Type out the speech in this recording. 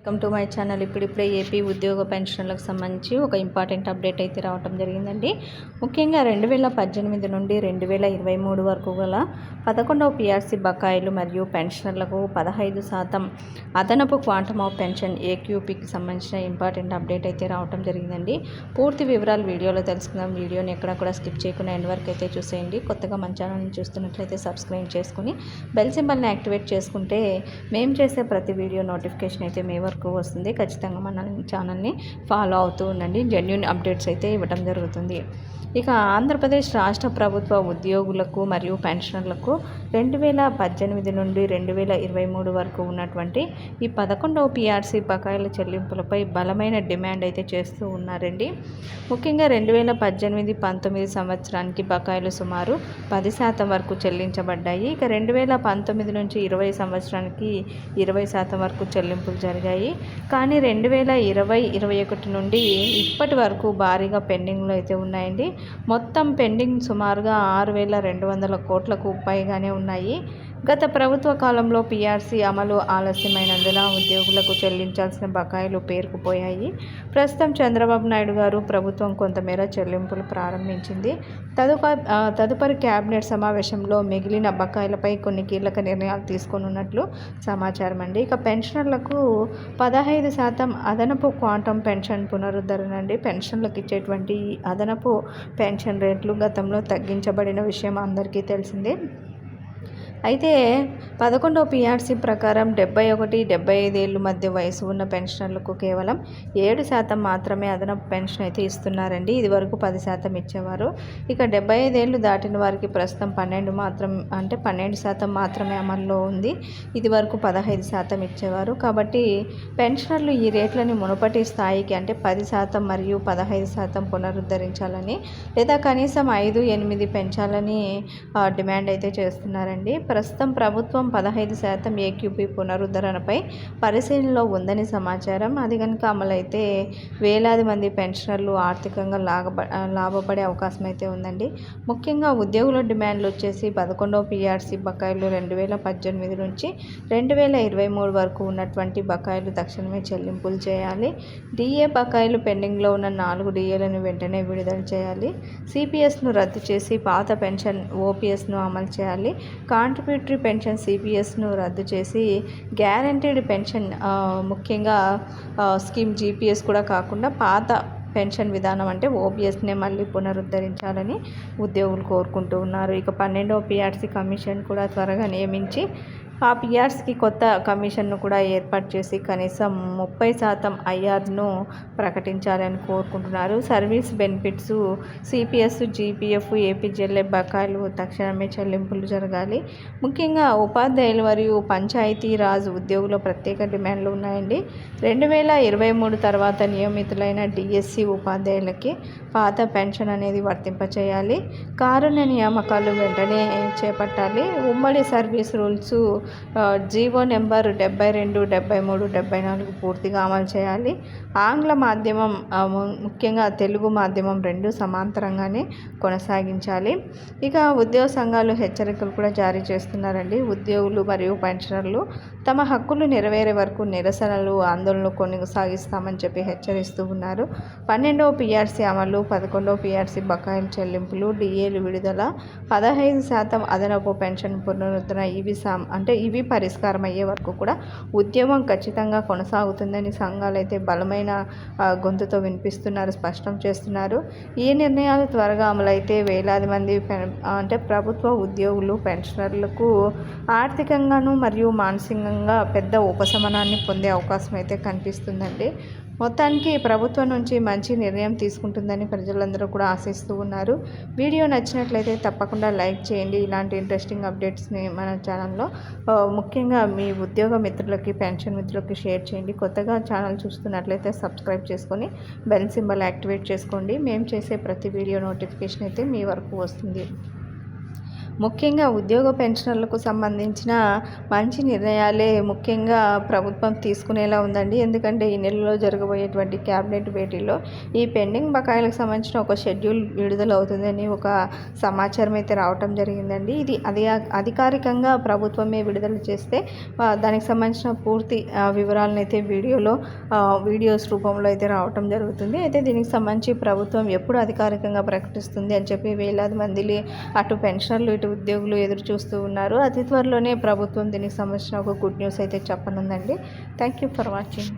Welcome to my channel. ఇప్పుడిప్పుడే AP ఉద్యోగ పెన్షన్లకు సంబంధించి ఒక ఇంపార్టెంట్ అప్డేట్ అయితే రావటం జరిగిందండి. ముఖ్యంగా రెండు వేల పద్దెనిమిది నుండి రెండు వేల ఇరవై మూడు వరకు గల పదకొండవ పిఆర్సీ బకాయిలు మరియు పెన్షనర్లకు పదహైదు శాతం అదనపు క్వాంటమ్ ఆఫ్ పెన్షన్ ఏక్యూపీకి సంబంధించిన ఇంపార్టెంట్ అప్డేట్ అయితే రావటం జరిగిందండి. పూర్తి వివరాలు వీడియోలో తెలుసుకుందాం. వీడియోని ఎక్కడ కూడా స్కిప్ చేయకుండా ఎండ్ వరకు అయితే చూసేయండి. కొత్తగా మన ఛానల్ని చూస్తున్నట్లయితే సబ్స్క్రైబ్ చేసుకుని బెల్ సింబల్ని యాక్టివేట్ చేసుకుంటే మేము చేసే ప్రతి వీడియో నోటిఫికేషన్ అయితే మేము వరకు వస్తుంది. ఖచ్చితంగా మన ఛానల్ని ఫాలో అవుతూ ఉండండి. జెన్యున్ అప్డేట్స్ అయితే ఇవ్వడం జరుగుతుంది. ఇక ఆంధ్రప్రదేశ్ రాష్ట్ర ప్రభుత్వ ఉద్యోగులకు మరియు పెన్షనర్లకు రెండు వేల పద్దెనిమిది నుండి రెండు వేల ఇరవై మూడు వరకు ఉన్నటువంటి ఈ పదకొండవ పిఆర్సీ బకాయిల చెల్లింపులపై బలమైన డిమాండ్ అయితే చేస్తూ ఉన్నారండి. ముఖ్యంగా రెండు వేల పద్దెనిమిది పంతొమ్మిది సంవత్సరానికి బకాయిలు సుమారు పది శాతం వరకు చెల్లించబడ్డాయి. ఇక రెండు వేల పంతొమ్మిది నుంచి ఇరవై సంవత్సరానికి ఇరవై శాతం వరకు చెల్లింపులు జరిగాయి. కానీ రెండు వేల ఇరవై ఇరవై ఒకటి నుండి ఇప్పటి వరకు భారీగా పెండింగ్లో అయితే ఉన్నాయండి. మొత్తం పెండింగ్ సుమారుగా ఆరు వేల రెండు వందల కోట్లకు పైగానే ఉన్నాయి. గత ప్రభుత్వ కాలంలో పీఆర్సీ అమలు ఆలస్యమైనందున ఉద్యోగులకు చెల్లించాల్సిన బకాయిలు పేరుకుపోయాయి. ప్రస్తుతం చంద్రబాబు నాయుడు గారు ప్రభుత్వం కొంతమేర చెల్లింపులు ప్రారంభించింది. తదుపరి తదుపరి క్యాబినెట్ సమావేశంలో మిగిలిన బకాయిలపై కొన్ని కీలక నిర్ణయాలు తీసుకొనున్నట్లు సమాచారం అండి. ఇక పెన్షనర్లకు పదహైదు శాతం అదనపు క్వాంటమ్ పెన్షన్ పునరుద్ధరణ అండి పెన్షన్లకు ఇచ్చేటువంటి అదనపు పెన్షన్ రేట్లు గతంలో తగ్గించబడిన విషయం అందరికీ తెలిసిందే. అయితే పదకొండవ పిఆర్సీ ప్రకారం డెబ్బై ఒకటి డెబ్బై ఐదేళ్ళు మధ్య వయసు ఉన్న పెన్షనర్లకు కేవలం ఏడు శాతం మాత్రమే అదనపు పెన్షన్ అయితే ఇస్తున్నారండి. ఇది వరకు పది శాతం ఇచ్చేవారు. ఇక డెబ్బై ఐదేళ్ళు దాటిన వారికి ప్రస్తుతం పన్నెండు మాత్రం అంటే పన్నెండు శాతం మాత్రమే అమల్లో ఉంది. ఇది వరకు పదహైదు శాతం ఇచ్చేవారు. కాబట్టి పెన్షనర్లు ఈ రేట్లని మునుపటి స్థాయికి అంటే పది శాతం మరియు పదహైదు శాతం పునరుద్ధరించాలని లేదా కనీసం ఐదు ఎనిమిది పెంచాలని డిమాండ్ అయితే చేస్తున్నారండి. ప్రస్తుతం ప్రభుత్వం పదహైదు శాతం ఏక్యూపీ పునరుద్ధరణపై పరిశీలనలో ఉందని సమాచారం. అది కనుక అమలైతే వేలాది మంది పెన్షనర్లు ఆర్థికంగా లాభ లాభపడే అవకాశం అయితే ఉందండి. ముఖ్యంగా ఉద్యోగుల డిమాండ్లు వచ్చేసి పదకొండవ పీఆర్సీ బకాయిలు రెండు వేల పద్దెనిమిది నుంచి రెండు వేల ఇరవై మూడు వరకు ఉన్నటువంటి బకాయిలు తక్షణమే చెల్లింపులు చేయాలి. డిఏ బకాయిలు పెండింగ్లో ఉన్న నాలుగు డిఏలను వెంటనే విడుదల చేయాలి. సిపిఎస్ను రద్దు చేసి పాత పెన్షన్ ఓపీఎస్ను అమలు చేయాలి. కాంట్రా కాంట్రిబ్యూటరీ పెన్షన్ సిపిఎస్ను రద్దు చేసి గ్యారంటీడ్ పెన్షన్ ముఖ్యంగా స్కీమ్ జీపీఎస్ కూడా కాకుండా పాత పెన్షన్ విధానం అంటే ఓపీఎస్నే మళ్ళీ పునరుద్ధరించాలని ఉద్యోగులు కోరుకుంటూ ఉన్నారు. ఇక పన్నెండవ పిఆర్సీ కమిషన్ కూడా త్వరగా నియమించి ఆ పిఆర్స్కి కొత్త కమిషన్ను కూడా ఏర్పాటు చేసి కనీసం ముప్పై శాతం ఐఆర్ను ప్రకటించాలని కోరుకుంటున్నారు. Service benefits CPS GPF APGLA బకాయిలు తక్షణమే చెల్లింపులు జరగాలి. ముఖ్యంగా ఉపాధ్యాయులు మరియు పంచాయతీ రాజ్ ఉద్యోగుల ప్రత్యేక డిమాండ్లు ఉన్నాయండి. రెండు వేల ఇరవై మూడు తర్వాత నియమితులైన డిఎస్సి ఉపాధ్యాయులకి పాత పెన్షన్ అనేది వర్తింపచేయాలి. కారుణ్య నియామకాలు వెంటనే చేపట్టాలి. ఉమ్మడి సర్వీస్ రూల్స్ జీవో నెంబర్ డెబ్బై రెండు డెబ్బై మూడు డెబ్బై నాలుగు పూర్తిగా అమలు చేయాలి. ఆంగ్ల మాధ్యమం ముఖ్యంగా తెలుగు మాధ్యమం రెండు సమాంతరంగానే కొనసాగించాలి. ఇక ఉద్యోగ సంఘాలు హెచ్చరికలు కూడా జారీ చేస్తున్నారండి. ఉద్యోగులు మరియు పెన్షనర్లు తమ హక్కులు నెరవేరే వరకు నిరసనలు ఆందోళనలు కొనసాగిస్తామని చెప్పి హెచ్చరిస్తూ ఉన్నారు. పన్నెండవ పిఆర్సీ అమలు పదకొండవ పిఆర్సీ బకాయిల చెల్లింపులు డిఏలు విడుదల పదహైదు శాతం అదనపు పెన్షన్ పునరుద్ధరణ ఇవి సాం అంటే ఇవి పరిష్కారం అయ్యే వరకు కూడా ఉద్యమం ఖచ్చితంగా కొనసాగుతుందని సంఘాలు అయితే బలమైన గొంతుతో వినిపిస్తున్నారు స్పష్టం చేస్తున్నారు. ఈ నిర్ణయాలు త్వరగా అమలైతే వేలాది మంది అంటే ప్రభుత్వ ఉద్యోగులు పెన్షనర్లకు ఆర్థికంగాను మరియు మానసికంగా పెద్ద ఉపశమనాన్ని పొందే అవకాశం అయితే కనిపిస్తుందండి. మొత్తానికి ప్రభుత్వం నుంచి మంచి నిర్ణయం తీసుకుంటుందని ప్రజలందరూ కూడా ఆశిస్తూ ఉన్నారు. వీడియో నచ్చినట్లయితే తప్పకుండా లైక్ చేయండి. ఇలాంటి ఇంట్రెస్టింగ్ అప్డేట్స్ని మన ఛానల్లో ముఖ్యంగా మీ ఉద్యోగ మిత్రులకి పెన్షన్ మిత్రులకి షేర్ చేయండి. కొత్తగా ఛానల్ చూస్తున్నట్లయితే సబ్స్క్రైబ్ చేసుకొని బెల్ సింబల్ యాక్టివేట్ చేసుకోండి. మేము చేసే ప్రతి వీడియో నోటిఫికేషన్ అయితే మీ వరకు వస్తుంది. ముఖ్యంగా ఉద్యోగ పెన్షనర్లకు సంబంధించిన మంచి నిర్ణయాలే ముఖ్యంగా ప్రభుత్వం తీసుకునేలా ఉందండి. ఎందుకంటే ఈ నెలలో జరగబోయేటువంటి క్యాబినెట్ భేటీలో ఈ పెండింగ్ బకాయిలకు సంబంధించిన ఒక షెడ్యూల్ విడుదల అవుతుందని ఒక సమాచారం అయితే రావటం జరిగిందండి. ఇది అది అధికారికంగా ప్రభుత్వమే విడుదల చేస్తే దానికి సంబంధించిన పూర్తి వివరాలను అయితే వీడియోలో వీడియోస్ రూపంలో అయితే రావటం జరుగుతుంది. అయితే దీనికి సంబంధించి ప్రభుత్వం ఎప్పుడు అధికారికంగా ప్రకటిస్తుంది అని చెప్పి వేలాది మంది అటు పెన్షనర్లు ఇటు ఉద్యోగులు ఎదురు చూస్తూ ఉన్నారు. అతి త్వరలోనే ప్రభుత్వం దీనికి సంబంధించిన ఒక గుడ్ న్యూస్ అయితే చెప్పనుందండి. Thank you for watching